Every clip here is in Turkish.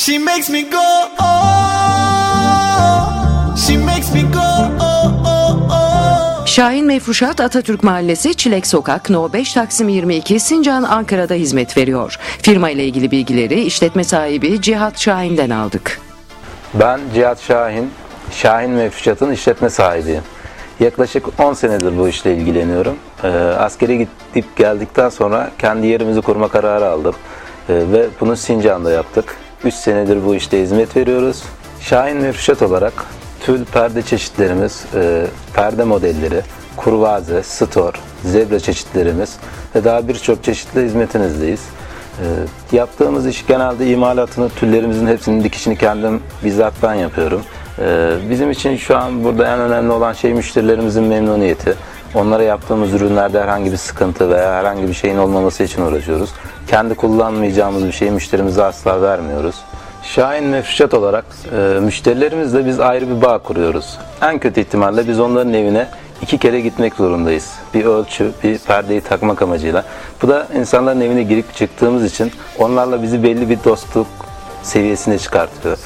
She makes me go oh. She makes me go oh oh oh. Şahin Mefruşat Atatürk Mahallesi Çilek Sokak No 5 Taksim 22 Sincan Ankara'da hizmet veriyor. Firma ile ilgili bilgileri işletme sahibi Cihat Şahin'den aldık. Ben Cihat Şahin, Şahin Mefruşat'ın işletme sahibiyim. Yaklaşık 10 senedir bu işle ilgileniyorum. Ee, askere gidip geldikten sonra kendi yerimizi kurma kararı aldım. Ee, ve bunu Sincan'da yaptık. 3 senedir bu işte hizmet veriyoruz. Şahin Mefruşat olarak tül perde çeşitlerimiz, e, perde modelleri, kurvaze, stor, zebra çeşitlerimiz ve daha birçok çeşitli hizmetinizdeyiz. Ee, yaptığımız iş genelde imalatını, tüllerimizin hepsinin dikişini kendim bizzat ben yapıyorum. Ee, bizim için şu an burada en önemli olan şey müşterilerimizin memnuniyeti. Onlara yaptığımız ürünlerde herhangi bir sıkıntı veya herhangi bir şeyin olmaması için uğraşıyoruz. Kendi kullanmayacağımız bir şeyi müşterimize asla vermiyoruz. Şahin Mefruşat olarak e, müşterilerimizle biz ayrı bir bağ kuruyoruz. En kötü ihtimalle biz onların evine iki kere gitmek zorundayız. Bir ölçü, bir perdeyi takmak amacıyla. Bu da insanların evine girip çıktığımız için onlarla bizi belli bir dostluk seviyesine çıkartıyor.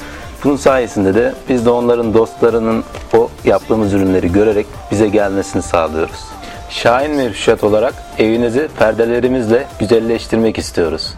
Bunun sayesinde de biz de onların dostlarının o yaptığımız ürünleri görerek bize gelmesini sağlıyoruz. Şahin Mefruşat olarak evinizi perdelerimizle güzelleştirmek istiyoruz.